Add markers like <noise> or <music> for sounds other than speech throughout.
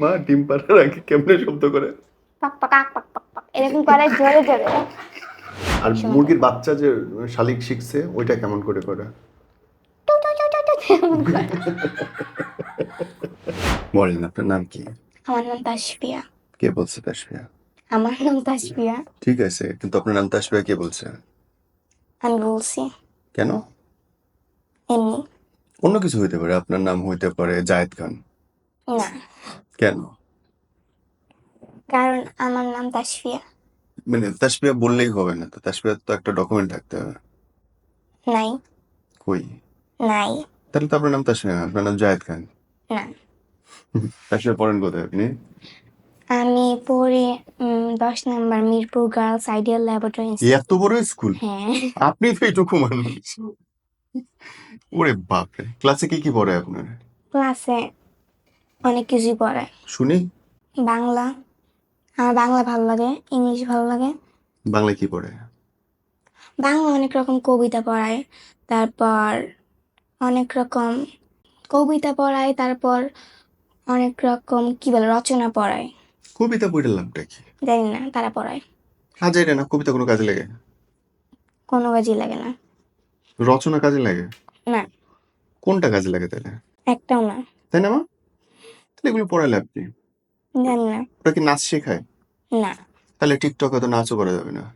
মা ডিম পাড়ার আগে কেমনে শব্দ করে? পাক পাক পাক পাক পাক এরকম করে জোরে জোরে আর মুরগির বাচ্চা যে শালিক শিখছে ওইটা কেমন করে করে। <laughs> বলেন আপনার নাম কি? আমার নাম তাসফিয়া। কে বলছে তাসফিয়া? আমার নাম তাসফিয়া। ঠিক আছে কিন্তু আপনার নাম তাসফিয়া কে বলছে? আমি বলছি। কেন? এমনি। অন্য কিছু হইতে পারে আপনার নাম হইতে পারে জায়েদ খান। না। কেন? কারণ আমার নাম তাসফিয়া। মানে তাসফিয়া বললেই হবে না তো তাসফিয়া তো একটা ডকুমেন্ট থাকতে হবে। নাই। কই? নাই। তাহলে তো আপনার নাম তাসফিয়া না আপনার নাম জায়েদ খান। না। তাসফিয়া পড়েন কোথায় আপনি? আমি পড়ি দশ নম্বর মিরপুর গার্লস আইডিয়াল ল্যাবরেটরি এত বড় স্কুল? হ্যাঁ। আপনি তো এইটুকু মানুষ। ওরে বাপরে ক্লাসে কি কি পড়ে আপনার? ক্লাসে অনেক কিছুই পড়ে। শুনি। বাংলা। আমার বাংলা ভালো লাগে ইংলিশ ভালো লাগে। বাংলা কি পড়ে? বাংলা অনেক রকম কবিতা পড়ায় তারপর অনেক রকম কবিতা পড়ায় তারপর অনেক রকম কি বলে রচনা পড়ায়। কবিতা পড়ে লাভটা কি? জানি না তারা পড়ায়। কাজে রে না কবিতা কোনো কাজে লাগে? কোনো কাজই লাগে না। রচনা কাজে লাগে? না। কোনটা কাজে লাগে তাহলে? একটাও না। তাই না মা? তাহলে এগুলো পড়া লাভ কি জানি না। ওটা কি নাচ শেখায়? না। তাহলে টিকটকে তো নাচও করা যাবে না।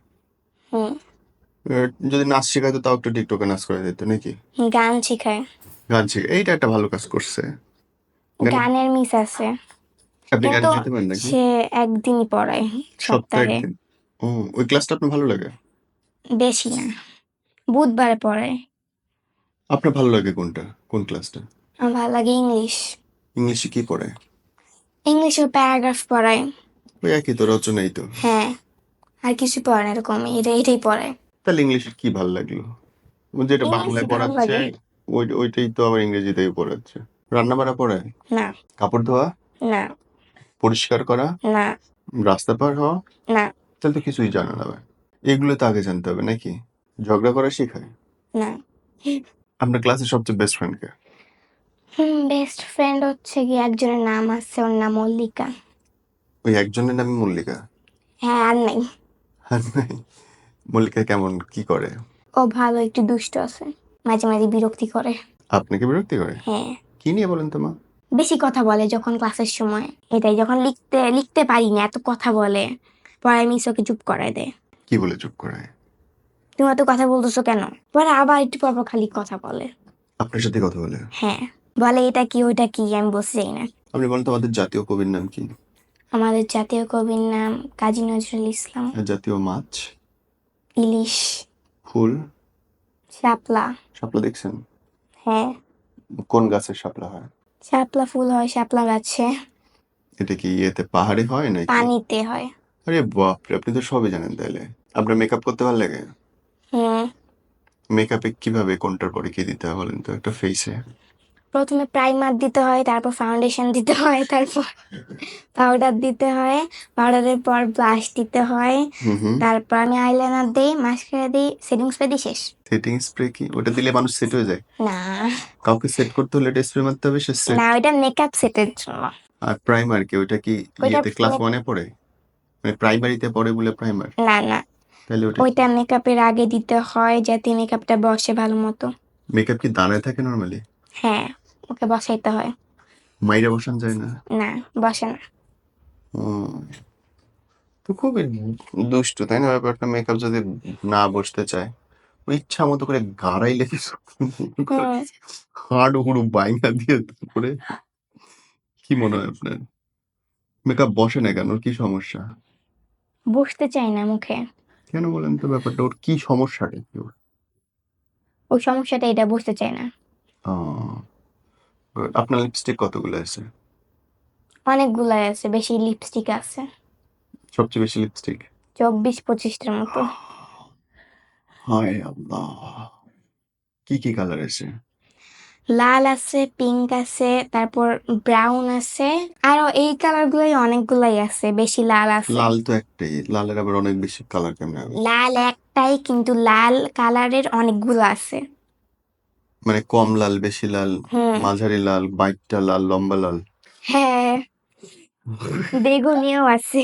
হুম। যদি নাচ শেখাতো তাও একটু টিকটকে নাচ করে দিত নাকি? গান শেখায়। গান শেখা এইটা একটা ভালো কাজ করছে। গানের মিস আছে। আপনি গান শিখতে পারেন নাকি? সে একদিনই পড়ায় সপ্তাহে। সপ্তাহে একদিন। ও ওই ক্লাসটা আপনার ভালো লাগে? বেশি না। বুধবারে পড়ায়। আপনার ভালো লাগে কোনটা? কোন ক্লাসটা? আমার ভালো লাগে ইংলিশ। ইংলিশে কি পড়ে? ইংলিশের প্যারাগ্রাফ পড়ায়। ওই একই তো রচনাই তো। হ্যাঁ আর কিছু পড়ে না এরকম এটা এটাই পড়ে। তাহলে ইংলিশে কি ভালো লাগল? যেটা বাংলায় পড়াচ্ছে ওই ওইটাই তো আবার ইংরেজিতেই পড়াচ্ছে। রান্না বাড়া পড়ে? না। কাপড় ধোয়া? না। পরিষ্কার করা? না। রাস্তা পার হওয়া? না। তাহলে তো কিছুই জানা না ভাই এগুলো তো আগে জানতে হবে নাকি? ঝগড়া করা শেখায়? না। আপনার ক্লাসের সবচেয়ে বেস্ট ফ্রেন্ড কে? হুম বেস্ট ফ্রেন্ড হচ্ছে কি একজনের নাম আছে ওর নাম মল্লিকা। ওই একজনের নামই মল্লিকা? হ্যাঁ আর নাই আর নাই মল্লিকা কেমন কি করে? ও ভালো একটু দুষ্ট আছে মাঝে মাঝে বিরক্তি করে। আপনাকে বিরক্তি করে? হ্যাঁ। কি নিয়ে বলেন তো মা? বেশি কথা বলে যখন ক্লাসের সময় এটাই যখন লিখতে লিখতে পারি না এত কথা বলে পরে মিস ওকে চুপ করায় দেয়। কি বলে চুপ করায়? তুমি এত কথা বলতেছো কেন? পরে আবার একটু পর পর খালি কথা বলে। আপনার সাথে কথা বলে? হ্যাঁ। বলে এটা কি ওইটা কি? আমি বসে যাই না। আপনি বলেন তো আমাদের জাতীয় কবির নাম কি? আমাদের জাতীয় কবির নাম কাজী নজরুল ইসলাম। জাতীয় মাছ? ইলিশ। ফুল? শাপলা। শাপলা দেখছেন? হ্যাঁ। কোন গাছের শাপলা হয়? শাপলা ফুল হয় শাপলা গাছে। এটা কি ইয়েতে পাহাড়ে হয় নাকি? পানিতে হয়। আরে বাপরে আপনি তো সবই জানেন তাহলে আপনার মেকআপ করতে ভালো লাগে? হুম। মেকআপে কীভাবে কোনটার পরে কি দিতে হয় বলেন তো? একটা ফেসে প্রথমে প্রাইমার দিতে হয় তারপর ফাউন্ডেশন দিতে হয় তারপর পাউডার দিতে হয় পাউডারের পর ব্লাশ দিতে হয় তারপর আমি আইলাইনার দিই মাস্কারা দিই সেটিং স্প্রে দিই শেষ। সেটিং স্প্রে কি? ওটা দিলে মানুষ সেট হয়ে যায়? না। কাউকে সেট করতে হলে এটা স্প্রে মারতে হবে সে সেট না ওইটা মেকআপ সেটের জন্য। আর প্রাইমার কি? ওটা কি ইয়েতে ক্লাস ওয়ানে পড়ে? মানে প্রাইমারিতে পড়ে বলে প্রাইমার না না। তাহলে ওটা ওইটা মেকআপের আগে দিতে হয় যাতে মেকআপটা বসে ভালো মতো। মেকআপ কি দাঁড়ায় থাকে নরমালি হ্যাঁ। ওকে বসাইতে হয়। মাইরা বসান যায় না? না বসে না। তো খুবই দুষ্ট তাই না? ব্যাপারটা মেকআপ যদি না বসতে চায় ওই ইচ্ছা মতো করে গাড়াইলে হুম, হাড় হুড়ু বাইঙ্গা দিয়ে তারপরে কি মনে হয় আপনার? মেকআপ বসে না কেন? ওর কি সমস্যা? বসতে চাই না মুখে। কেন বলেন তো ব্যাপারটা? ওর কি সমস্যাটা কি ওর? ওই সমস্যাটা এটা বসতে চায় না। আপনার লিপস্টিক কতগুলো আছে? অনেকগুলাই আছে বেশি লিপস্টিক আছে। সবচেয়ে বেশি লিপস্টিক চব্বিশ পঁচিশটার মতো। হায় আল্লাহ। কি কি কালার আছে? লাল আছে পিঙ্ক আছে তারপর ব্রাউন আছে। আরও এই কালার গুলাই অনেকগুলাই আছে বেশি লাল আছে। লাল তো একটাই লালের আবার অনেক বেশি কালার কেমন লাল একটাই কিন্তু লাল কালারের অনেকগুলো আছে। মানে কম লাল বেশি লাল হুম মাঝারি লাল বাইকটা লাল লম্বা লাল। হ্যাঁ। বেগুনিও আছে।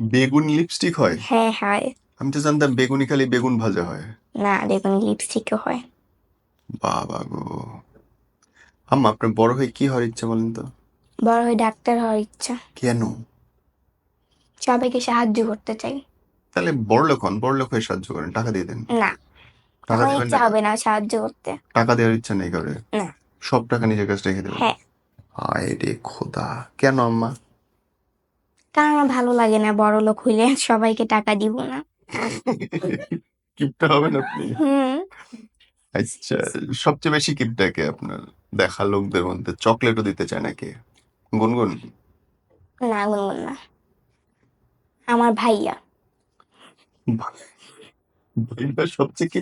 বেগুন লিপস্টিক হয়? হ্যাঁ হয়। আমি তো জানতাম বেগুনি খালি বেগুন ভাজা হয়। না বেগুনি লিপস্টিকও হয়। বাবা গো। আম্মা আপনার বড় হয়ে কি হওয়ার ইচ্ছা বলেন তো? বড় হয়ে ডাক্তার হওয়ার ইচ্ছা। কেন? সবাইকে সাহায্য করতে চাই। তাহলে বড় লোক হন বড় লোক হয়ে সাহায্য করেন টাকা দিয়ে দেন। না। টাকা আমার দেবেন ইচ্ছা না হবে না সাহায্য করতে। টাকা দেওয়ার ইচ্ছা নেই করে না। সব টাকা নিজের কাছে রেখে দেবেন হ্যাঁ। আয় রে খোদা কেন আম্মা? কারণ আমার ভালো লাগে না বড় লোক হইলে সবাইকে টাকা দিব না। <laughs> কিপটা হবেন আপনি? হুম। আচ্ছা সবচেয়ে বেশি কিপটা কে আপনার দেখা লোকদের মধ্যে? চকলেটও দিতে চায় নাকি? গুনগুন? না গুনগুন না। আমার ভাইয়া। ভাইয়া সবচেয়ে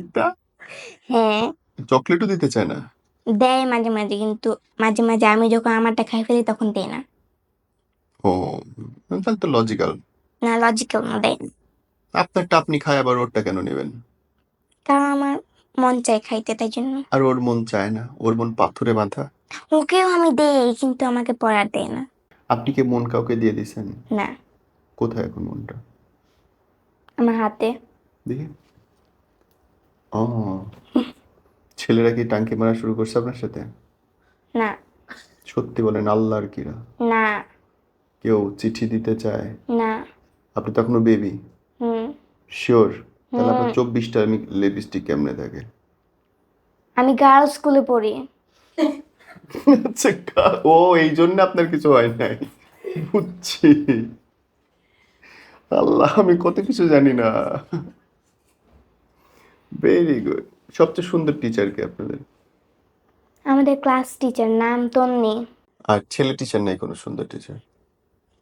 হ্যাঁ। চকলেটও দিতে চায় না? দেয় মাঝে মাঝে কিন্তু মাঝে মাঝে আমি যখন আমারটা খাই ফেলি তখন দেয় না। ও তাহলে তো লজিক্যাল না লজিক্যাল না দেয় আপনারটা আপনি খায় আবার ওরটা কেন নেবেন? কারণ আমার মন চাই খাইতে তাই জন্য। আর ওর মন চায় না? ওর মন পাথরে বাঁধা? ওকেও আমি দেই কিন্তু আমাকে পড়ার দেয় না। আপনি কি মন কাউকে দিয়ে দিছেন? না। কোথায় এখন মনটা? আমার হাতে। দেখি। ও। ছেলেরা কি টাঙ্কি মারা শুরু করছে আপনার সাথে? না। সত্যি বলেন আল্লাহর কিরা? না। কেউ চিঠি দিতে চায়? না। আপনি তো এখনও বেবি হুম। শিওর তাহলে আপনার চব্বিশটা আমি লিপস্টিক কেমনে থাকে আমি গার্লস স্কুলে পড়ি। আচ্ছা, ও এই জন্য আপনার কিছু হয় নাই। বুঝছি। আল্লাহ আমি কত কিছু জানি না। ভেরি গুড সবচেয়ে সুন্দর টিচার কে আপনাদের? আমাদের ক্লাস টিচার নাম তন্নি। আর ছেলে টিচার নেই কোনো সুন্দর টিচার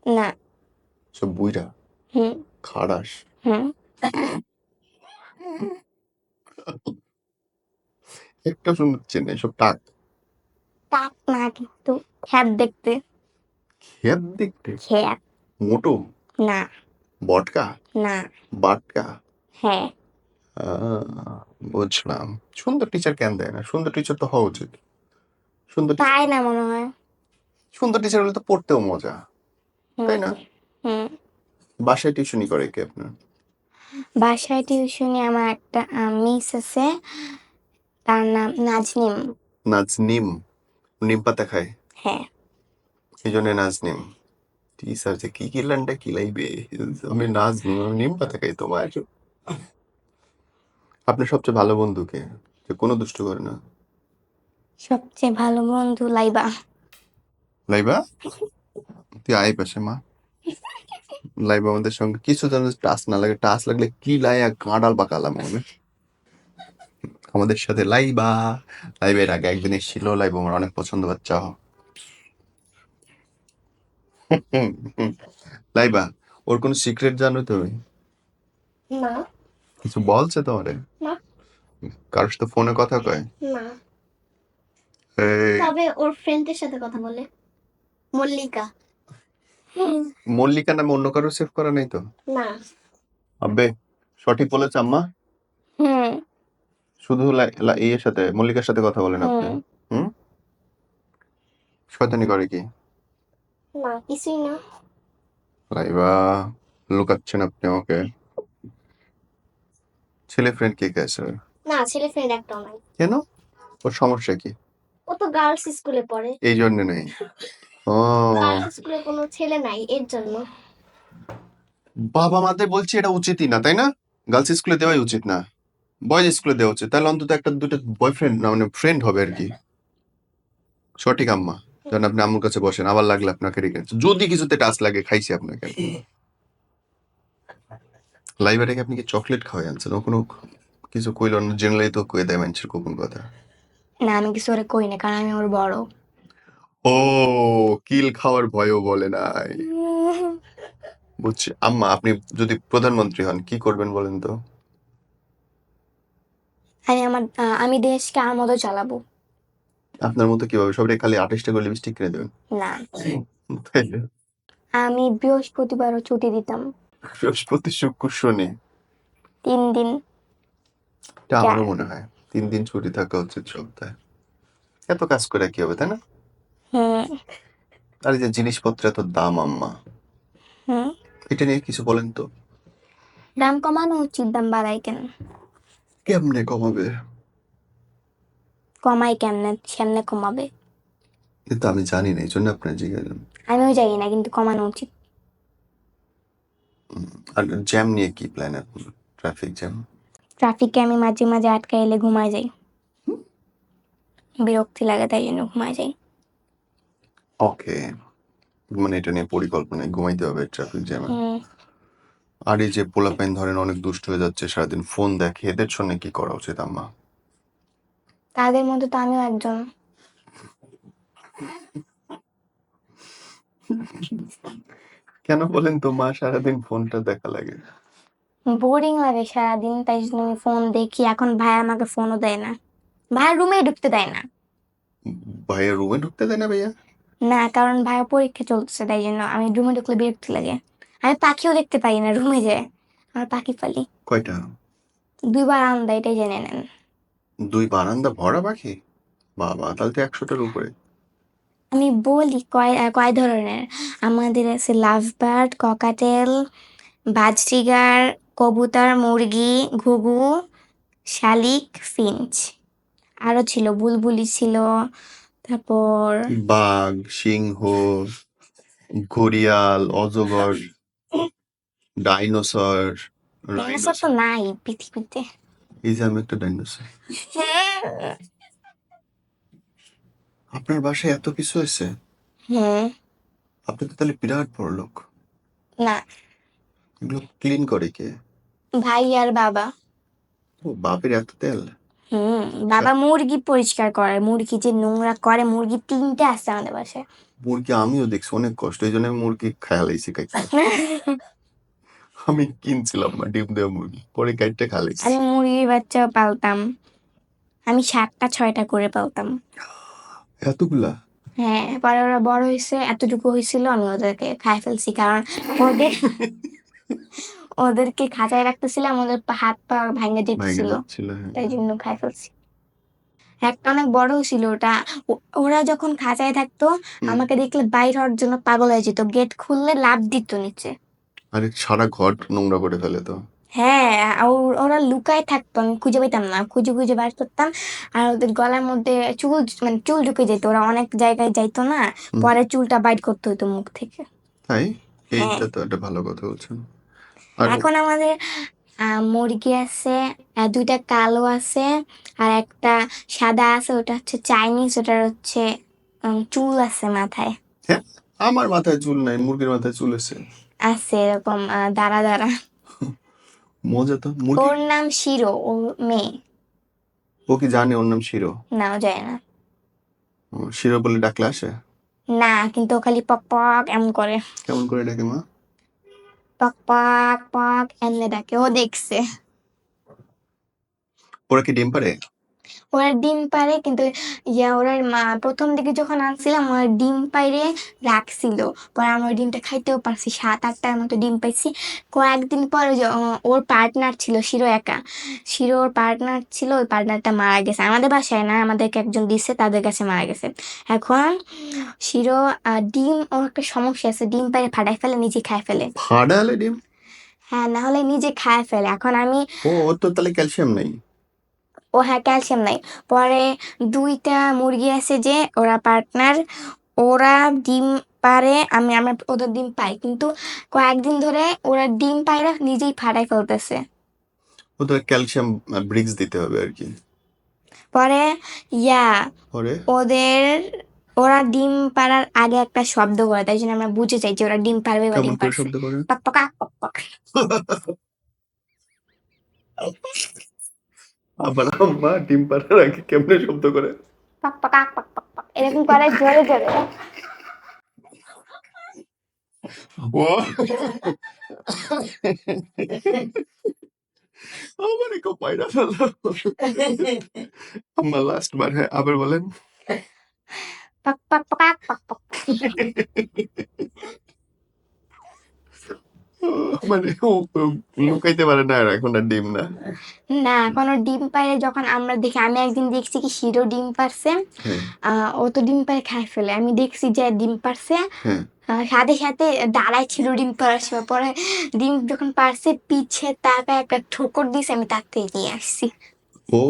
না। সব বুইরা হুম। খাড়াস? হুম। একটা সুন্দর নেই সব টাক। টাক না কিন্তু খ্যাত দেখতে। খেপ দেখতে? খ্যাত মোটো? না। বটকা? না। বাটকা? হ্যাঁ। বুঝলাম সুন্দর টিচার কেন দেয় না? সুন্দর টিচার তো হওয়া উচিত। সুন্দর তাই না মনে হয়? সুন্দর টিচার হলে তো পড়তেও মজা। তাই না? বাসায় টিউশনি করে কি আপনার? বাসায় টিউশনি আমার একটা মিস আছে তার নাম নাজনিম। নাজনিম। নিম পাতা খায়। হ্যাঁ। এই জন্য নাজনিম। টিচার যে কি কি লান্ডা কি লাইবে আমি নাজনিম আমি নিম পাতা খাই তোমার। আপনার সবচেয়ে ভালো বন্ধুকে? যে কোনো দুষ্ট করে না। সবচেয়ে ভালো বন্ধু লাইবা। লাইবা? তুই আয় পাশে মা। লাইবা আমাদের সঙ্গে। কিছু যেন টাচ না লাগে। টাচ লাগলে কি লাই আর কাঁড়াল বাকালাম আমি। আমাদের সাথে লাইবা। লাইবের আগে একদিন এসেছিল। লাইবা আমার অনেক পছন্দ বাচ্চা। লাইবা ওর কোন সিক্রেট জানো তুমি? না। কিছু বলছে তোমারে? না। কারোর সাথে ফোনে কথা কয়? না। তবে ওর ফ্রেন্ডের সাথে কথা বলে। মল্লিকা। মল্লিকা নামে অন্য কারও সেভ করা নেই তো? না। আব্বে সঠিক বলেছে আম্মা? হুম। শুধু ইয়ের সাথে মল্লিকার সাথে কথা বলেন আপনি। হুম। হুম? শয়তানি করে কি? না কিছুই না। লাইবা লুকাচ্ছেন আপনি আমাকে। ছেলে ফ্রেন্ড কে কে আছে না ছেলে ফ্রেন্ড একটাও নাই। কেন? ওর সমস্যা কি? ও তো গার্লস স্কুলে পড়ে। এই জন্য নেই। ও। গার্লস স্কুলে কোনো ছেলে নাই এর জন্য। বাবা মাদের বলছি এটা উচিতই না তাই না? গার্লস স্কুলে দেওয়াই উচিত না। বয়েজ স্কুলে দেওয়া উচিত। তাহলে অন্তত একটা দুটো বয়ফ্রেন্ড না মানে ফ্রেন্ড হবে আর কি। সঠিক আম্মা। যখন আপনি আম্মুর কাছে বসেন আবার লাগলে আপনাকে রেখে যদি কিছুতে টাচ লাগে খাইছি আপনাকে। লাইব্রেরিকে আপনি কি চকলেট খাওয়াই আনছেন? ও কোনো কিছু কইল না জেনারেলি তো কয়ে দেয় মানুষের গোপন কথা। না আমি কিছু ওরে কই না কারণ আমি ওর বড়। ও কিল খাওয়ার ভয়ও বলে নাই। বুঝছি। আম্মা আপনি যদি প্রধানমন্ত্রী হন কি করবেন বলেন তো? আমি আমার আমি দেশকে আমার মতো চালাবো। আপনার মতো কীভাবে? সবাই খালি আঠাশটা করে লিপস্টিক কিনে দেবেন। না? আমি বৃহস্পতিবারও ছুটি দিতাম। বৃহস্পতি শুক্র শনি। তিন দিন। এটা আমারও মনে হয়। তিন দিন ছুটি থাকা উচিত সপ্তাহে। এত কাজ করে কি হবে তাই না? হুম আর এই যে জিনিসপত্রের এত দাম আম্মা। এটা নিয়ে কিছু বলেন তো। দাম কমানো উচিত দাম বাড়াই কেন? কেমনে কমাবে? কমাই কেমনে? সেমনে কমাবে? কিন্তু আমি জানি না এই জন্য আপনার জিজ্ঞাসা আমিও জানি না কিন্তু কমানো উচিত। আর জ্যাম নিয়ে কি প্ল্যান এখন ট্রাফিক জ্যাম ট্রাফিকে আমি মাঝে মাঝে আটকা এলে ঘুমায় যাই বিরক্তি লাগে তাই জন্য ঘুমায় যাই ওকে মানে এটা নিয়ে পরিকল্পনা ঘুমাইতে হবে ট্রাফিক জ্যামে আর এই যে পোলাপাইন ধরেন অনেক দুষ্ট হয়ে যাচ্ছে সারাদিন ফোন দেখে এদের জন্য কি করা উচিত আম্মা? তাদের মধ্যে তো আমিও একজন। <laughs> কেন বলেন তো মা সারাদিন ফোনটা দেখা লাগে? বোরিং লাগে সারাদিন তাই জন্য আমি ফোন দেখি। এখন ভাই আমাকে ফোনও দেয় না। ভাই রুমে ঢুকতে দেয় না। ভাইয়া রুমে ঢুকতে দেয় না ভাইয়া? না কারণ ভাইয়ের পরীক্ষা চলতেছে তাই জন্য আমি রুমে ঢুকলে বিরক্তি লাগে। আমি পাখিও দেখতে পাই না রুমে যায়। আমার পাখি পালি কয়টা? দুইবার আন্দা এটাই জেনে নেন। দুই বারান্দা ভরা পাখি? বাবা তাহলে তো একশোটার উপরে। আমি বলি কয় কয় ধরনের? আমাদের আছে লাভ বার্ড ককাটেল বাজটিগার কবুতর মুরগি ঘুঘু শালিক ফিঞ্চ। আরও ছিল বুলবুলি ছিল তারপর বাঘ সিংহ ঘড়িয়াল অজগর ডাইনোসর ডাইনোসর তো নাই পৃথিবীতে। এই যে আমি একটা ডাইনোসর। <laughs> আপনার বাসায় এত কিছু হয়েছে? হুম। আপনি তো তাহলে বিরাট বড় লোক। না। এগুলো ক্লিন করে কে? ভাই আর বাবা। ও বাপের এত তেল? হুম বাবা মুরগি পরিষ্কার করে মুরগি যে নোংরা করে মুরগি তিনটে আছে আমাদের বাসায়। মুরগি আমিও দেখছি অনেক কষ্ট। এই জন্য আমি মুরগি খেয়ালাইছি কাইতে <laughs> আমি কিনছিলাম না ডিম দেওয়া মুরগি। পরে কাইটটা খালাইছি আমি মুরগির বাচ্চাও পালতাম। আমি সাতটা ছয়টা করে পালতাম। এতগুলা? হ্যাঁ পরে ওরা বড় হয়েছে এতটুকু হয়েছিল আমি ওদেরকে খাই ফেলছি কারণ ওদের <laughs> ওদেরকে খাঁচায় রাখতেছিলাম ওদের হাত পা ভাঙে যেতেছিল হ্যাঁ। তাই জন্য খাই ফেলছি। একটা অনেক বড় ছিল ওটা। ওরা যখন খাঁচায় থাকতো আমাকে দেখলে বাইর হওয়ার জন্য পাগল হয়ে যেত গেট খুললে লাভ দিত নিচে। আরে সারা ঘর নোংরা করে ফেলে তো। হ্যাঁ আর ওরা লুকায় থাকতো আমি খুঁজে পেতাম না। খুঁজে খুঁজে বার করতাম আর ওদের গলার মধ্যে চুল মানে চুল ঢুকে যেত। ওরা অনেক জায়গায় যাইতো না হুম। পরে চুলটা বাইট করতে হতো মুখ থেকে। তাই? হ্যাঁ। এইটা তো একটা ভালো কথা বলছেন। আর এখন আমাদের আহ, মুরগি আছে দুইটা কালো আছে আর একটা সাদা আছে ওটা হচ্ছে চাইনিজ ওটার হচ্ছে উম, চুল আছে মাথায়। আমার মাথায় চুল নাই মুরগির মাথায় চুল আছে। আছে এরকম আহ, দাঁড়া দাঁড়া। মজা তো? মুরগি? ওর নাম শিরো ও মেয়ে। ও কি জানে ওর নাম শিরো? না ও জানে না। ও, শিরো বলে ডাকলে আসে? না কিন্তু ও খালি পক পক এমন করে। কেমন করে ডাকে মা? পক পক পক এমনি ডাকে ও দেখছে। ওরা কি ডিম পারে ওরা ডিম পারে কিন্তু ইয়া ওরা মা প্রথম দিকে যখন আনছিলাম ওরা ডিম পাইরে রাখছিল। পরে আমরা ডিমটা খাইতেও পারছি। সাত আটটার মতো ডিম পাইছি। কয়েকদিন পর ওর পার্টনার ছিল শিরো একা। শিরো ওর পার্টনার ছিল ওই পার্টনারটা মারা গেছে। আমাদের বাসায় না আমাদেরকে একজন দিচ্ছে তাদের কাছে মারা গেছে। এখন শিরো ডিম ওর একটা সমস্যা আছে। ডিম পাইরে ফাটাই ফেলে নিজে খায় ফেলে। ফাড়ালে ডিম? হ্যাঁ না হলে নিজে খায় ফেলে। এখন আমি ও ওর তো তাহলে ক্যালসিয়াম নাই। ও হ্যাঁ ক্যালসিয়াম নাই। পরে দুইটা মুরগি আছে যে ওরা পার্টনার ওরা ডিম পারে আমি আমরা ওদের ডিম পাই। কিন্তু কয়েকদিন ধরে ওরা ডিম পায়রা নিজেই ফাটাই ফেলতেছে। ও তো ক্যালসিয়াম ব্রিক্স দিতে হবে আর কি। পরে ইয়া পরে? ওদের ওরা ডিম পাড়ার আগে একটা শব্দ করে তাই জন্য আমরা বুঝে চাই যে ওরা ডিম পারবে বা ডিম পারছে। শব্দ করে? <laughs> আবার আম্মা ডিম পাড়ার আগে কেমনে শব্দ করে? পক পকা পক পক পক এরকম করে জোরে জোরে। ও। আমার একটু পায়রা ফেলল। আম্মা লাস্ট বার হ্যাঁ আবার বলেন। পক পক পকা পক পক। <laughs> মানে ও লুকাইতে পারে না আর এখন আর ডিম না। না কোনো ডিম পারে যখন আমরা দেখি আমি একদিন দেখছি কি হিরো ডিম পারছে। হ্যাঁ। ও তো ডিম পারে খাই ফেলে। আমি দেখছি যে ডিম পারছে। হ্যাঁ। সাথে সাথে দাঁড়াই ছিল ডিম পাড়ার সময়। পরে ডিম যখন পারছে পিছে তাকায় একটা ঠোকর দিছে আমি তার থেকে নিয়ে আসছি। ও।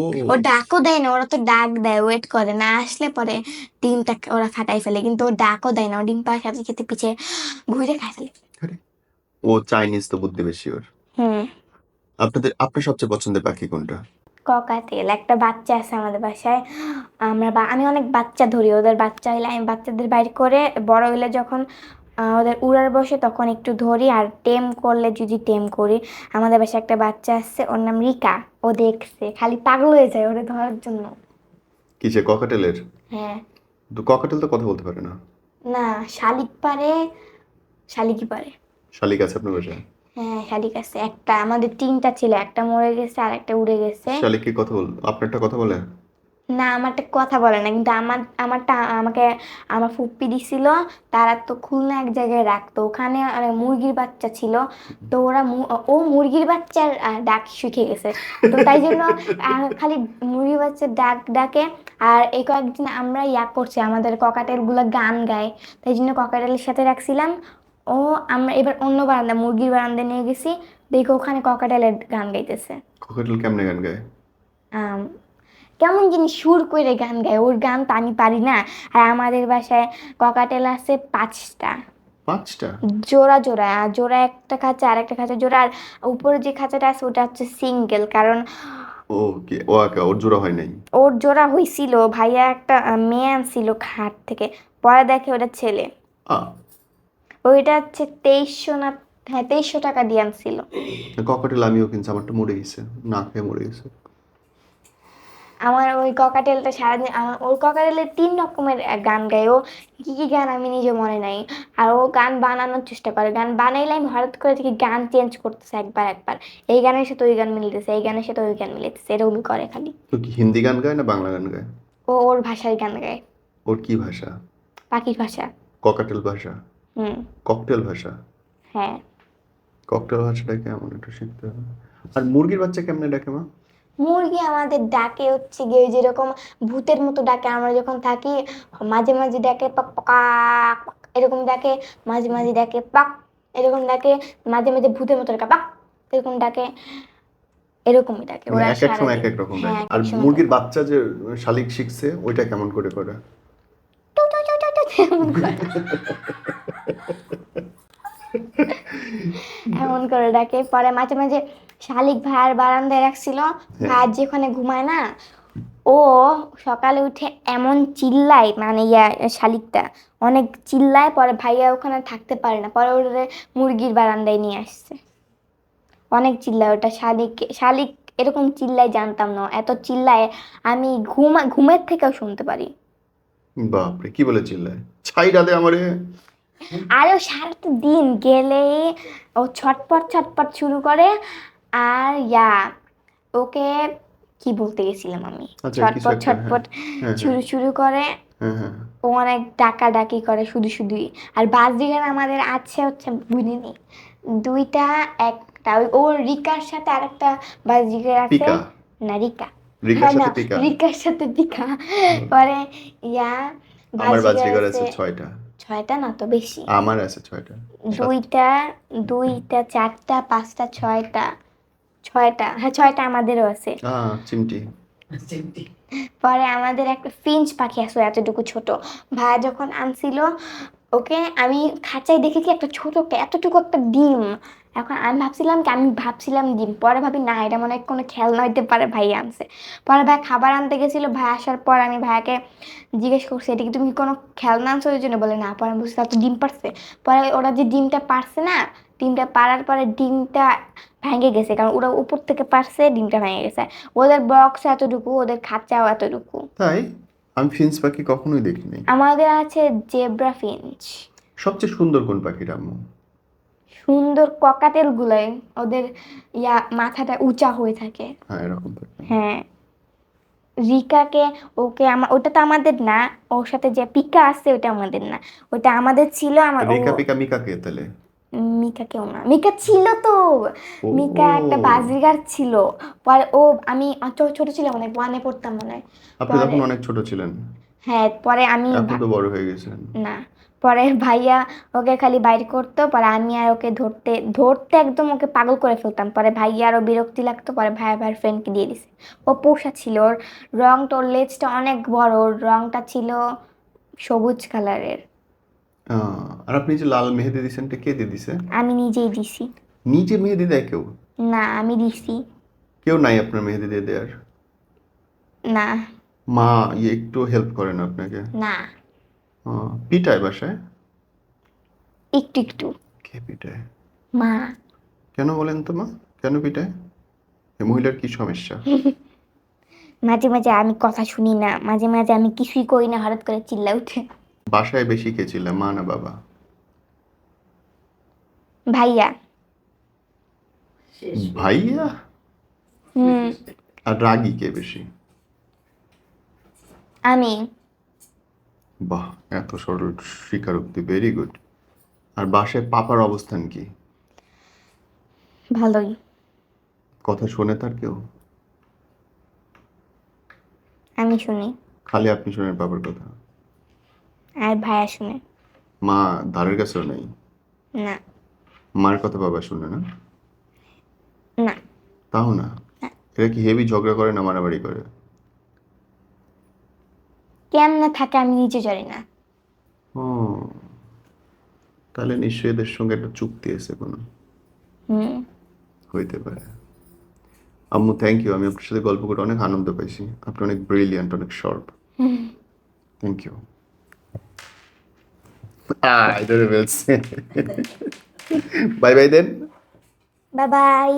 ডাকও দেয় না ওরা তো ডাক দেয় ওয়েট করে। না আসলে পরে ডিমটা ওরা ফাটাই ফেলে কিন্তু ও ডাকও দেয় না। ও ডিম পাড়ার সাথে খেতে পিছে ঘুরে খাই ফেলে। ও চাইনিজ তো বুদ্ধি বেশি ওর হুম। আপনাদের আপনার সবচেয়ে পছন্দের পাখি কোনটা? ককাতেল একটা বাচ্চা আছে আমাদের বাসায়। আমরা বা- আমি অনেক বাচ্চা ধরি ওদের বাচ্চা হইলে আমি বাচ্চাদের বাইর করে বড় হইলে যখন আহ, ওদের উড়ার বসে তখন একটু ধরি আর টেম করলে যদি টেম করি। আমাদের বাসায় একটা বাচ্চা আছে ওর নাম রিকা। ও দেখছে খালি পাগল হয়ে যায় ওরে ধরার জন্য। কিসে ককাটেলের হ্যাঁ। তো ককাটেল তো কথা বলতে পারে না। না শালিক পারে শালিকই পারে। শালিক আছে আপনার বাসায়? হ্যাঁ শালিক আছে। একটা আমাদের তিনটা ছিল একটা মরে গেছে আর একটা উড়ে গেছে। শালিক কি কথা বল আপনারটা কথা বলে? না আমারটা কথা বলে না কিন্তু আমার আমারটা আমাকে আমার ফুপ্পি দিছিল তারা তো খুলনা এক জায়গায় রাখতো। ওখানে আহ, মুরগির বাচ্চা ছিল তো ওরা ও মুরগির বাচ্চার ডাক শিখে গেছে। তো তাই জন্য খালি মুরগির বাচ্চার ডাক ডাকে আর এই কয়েকদিন আমরা ইয়া করছি আমাদের ককাটেলগুলো গান গায়। তাই জন্য ককাটেলের সাথে রাখছিলাম। ও আমরা এবার অন্য বারান্দা মুরগির বারান্দা নিয়ে গেছি। দেখো ওখানে ককাটেলের গান গাইতেছে। ককাটেল কেমনে গান গায়? কেমন জিনিস সুর করে গান গায়। ওর গান তো আমি পারি না। আর আমাদের বাসায় ককাটেল আছে পাঁচটা। পাঁচটা? জোড়া জোড়া। আর জোড়া একটা খাঁচা আর একটা খাঁচা জোড়া। আর উপরে যে খাঁচাটা আছে ওটা হচ্ছে সিঙ্গেল কারণ ও কি ও একা ওর জোড়া হয় নাই? ওর জোড়া হয়েছিল ভাইয়া একটা মেয়ে আনছিল খাট থেকে। পরে দেখে ওটা ছেলে। আ ওইটা হচ্ছে তেইশশো না হ্যাঁ তেইশশো টাকা দিয়ে আনছিল। ককাটেল আমিও কিনছি আমারটা মরে গেছে না খেয়ে মরে গেছে। আমার ওই ককাটেলটা সারাদিন ওর ককাটেলের তিন রকমের গান গায় ও কি কি গান আমি নিজে মনে নাই। আর ও গান বানানোর চেষ্টা করে গান বানাইলে আমি হঠাৎ করে দেখি গান চেঞ্জ করতেছে একবার একবার। এই গানের সাথে ওই গান মিলতেছে এই গানের সাথে ওই গান মিলতেছে এরকমই করে খালি। কি হিন্দি গান গায় না বাংলা গান গায়? ও ওর ভাষায় গান গায়। ওর কি ভাষা? পাখির ভাষা। ককাটেল ভাষা। হুম ককটেল ভাষা হ্যাঁ ককটেল ভাষাটা কেমন একটু শিখতে হবে আর মুরগির বাচ্চা কেমনে ডাকে মা মুরগি আমাদের ডাকে হচ্ছে গিয়ে যেরকম ভূতের মতো ডাকে আমরা যখন থাকি মাঝে মাঝে ডাকে পাক পাক এরকম ডাকে মাঝে মাঝে ডাকে পাক এরকম ডাকে মাঝে মাঝে ভূতের মতো ডাকে পাক এরকম ডাকে এরকমই ডাকে মানে ওরা এক এক সময় এক এক রকম হ্যাঁ, ডাকে আর মুরগির বাচ্চা যে শালিক শিখছে ওইটা কেমন করে করে এমন করে। ডাকে। পরে মাঝে মাঝে শালিক ভাইয়ার বারান্দায় রাখছিল। ভাই যেখানে ঘুমায় না ও সকালে উঠে এমন চিল্লায় মানে ইয়া শালিকটা। অনেক চিল্লায় পরে ভাইয়া ওখানে থাকতে পারে না। পরে ওরে মুরগির বারান্দায় নিয়ে আসছে। অনেক চিল্লায় ওটা। শালিক শালিক এরকম চিল্লায় জানতাম না। এত চিল্লায় আমি ঘুমা ঘুমের থেকেও শুনতে পারি। বাপরে কি বলে চিল্লায়? ছাই ডালে আমারে। আরে সারাটা দিন গেলে ও ছটপট ছটপট শুরু করে আর ইয়া ওকে কি বলতে গেছিলাম আমি? আচ্ছা, ছটপট ছটপট হ্যাঁ শুরু শুরু করে হ্যাঁ হ্যাঁ। ও অনেক ডাকা ডাকি করে শুধু শুধুই। আর বাস বাসদিগার আমাদের আছে হচ্ছে বুঝিনি দুইটা একটা ওই ওর রিকার সাথে আর আরেকটা বাসদিগার আছে। না রিকা। রিকার হ্যাঁ, না, সাথে পিকা? রিকার সাথে পিকা। পরে ইয়া আমার আছে আছে ছয়টা। ছয়টা না তো বেশি? আমার আছে ছয়টা। দুইটা দুইটা চারটা পাঁচটা ছয়টা ছয়টা। হ্যাঁ ছয়টা আমাদেরও আছে। চিমটি। পরে আমাদের একটা ফিঞ্চ পাখি আছে এতটুকু ছোট। ভাই যখন আনছিল ওকে আমি খাঁচায় দেখেছি একটা ছোট একটা এতটুকু একটা ডিম। এখন আমি ভাবছিলাম কি আমি ভাবছিলাম ডিম পরে ভাবি না এটা মনে হয় কোনো খেলনা হইতে পারে ভাই আনছে। পরে ভাই খাবার আনতে গেছিল ভাই আসার পর আমি ভাইয়াকে জিজ্ঞেস করছি এটা কি তুমি কোনো খেলনা আনছো? ওই জন্য বলে না পরে আমি বুঝছি তো ডিম পারছে। পরে ওরা যে ডিমটা পারছে না ডিমটা পারার পরে ডিমটা ভেঙে গেছে কারণ ওরা উপর থেকে পারছে ডিমটা ভেঙে গেছে। ওদের বক্স এতটুকু ওদের খাঁচাও এতটুকু। তাই? আমি ফিন্স পাখি কখনোই দেখিনি। আমাদের আছে জেব্রা ফিঞ্চ। সবচেয়ে সুন্দর কোন পাখির আম্মু? সুন্দর ককাটেল গুলোই ওদের ইয়া মাথাটা উঁচা হয়ে থাকে। হ্যাঁ এরকম হ্যাঁ। রিকাকে ওকে আমার ওটা তো আমাদের না ওর সাথে যে পিকা আছে ওটা আমাদের না। ওটা আমাদের ছিল আমার রেখা পিকা মিকা কে তাহলে? মিকা কেউ না। মিকা ছিল তো। মিকা একটা বাজিগার ছিল। পরে ও আমি ছোট ছোট ছিলাম অনেক ওয়ানে পড়তাম মনে হয়। আপনি তখন অনেক ছোট ছিলেন। হ্যাঁ পরে আমি এখন তো বড় হয়ে গেছেন। না। পরে ভাইয়া ওকে খালি বাইর করতো পরে আমি আর ওকে ধরতে ধরতে একদম ওকে পাগল করে ফেলতাম। পরে ভাইয়া আরও বিরক্তি লাগতো পরে ভাইয়া ভাইয়ের ফ্রেন্ডকে দিয়ে দিছে। ও পোষা ছিল ওর রংটা ওর লেজটা অনেক বড় ওর রংটা ছিল সবুজ কালারের। আর আপনি যে লাল মেহেদি দিছেন এটা কে দিয়ে দিছে? আমি নিজেই দিছি। নিজে মেহেদি দেয় কেউ? না আমি দিছি। কেউ নাই আপনার মেহেদি দিয়ে দেওয়ার না। মা ইয়ে একটু হেল্প করেন আপনাকে। না। আহ, পিটায় বাসায়? একটু একটু। কে পিটায়? মা। কেন বলেন তো মা? কেন পিটায়? এই মহিলার কি সমস্যা? <laughs> মাঝে মাঝে আমি কথা শুনি না। মাঝে মাঝে আমি কিছুই করি না হঠাৎ করে চিল্লা উঠে। বাসায় বেশি কে ছিল মা না বাবা? ভাইয়া। ভাইয়া? হুম। আর রাগী কে বেশি? আমি। বাহ এত সরল স্বীকারোক্তি ভেরি গুড আর বাসায় পাপার অবস্থান কি? ভালোই। কথা শোনে তার কেউ? আমি শুনি। খালি আপনি শোনেন বাবার কথা। আর ভাইয়া শুনে। মা ধারের কাছেও নেই? না। মার কথা বাবা শুনে না? না। তাও না? এরা কি হেভি ঝগড়া করে না মারামারি করে? কেমনে থাকে আমি নিজে জানি না। ও তাহলে নিশ্চয়ই এদের সঙ্গে একটা চুক্তি আছে কোনো। হুম। হইতে পারে। আম্মু থ্যাংক ইউ আমি আপনার সাথে গল্প করে অনেক আনন্দ পাইছি। আপনি অনেক ব্রিলিয়ান্ট অনেক শর্প থ্যাংক ইউ আই ধরে ফেলছে bye bye then bye bye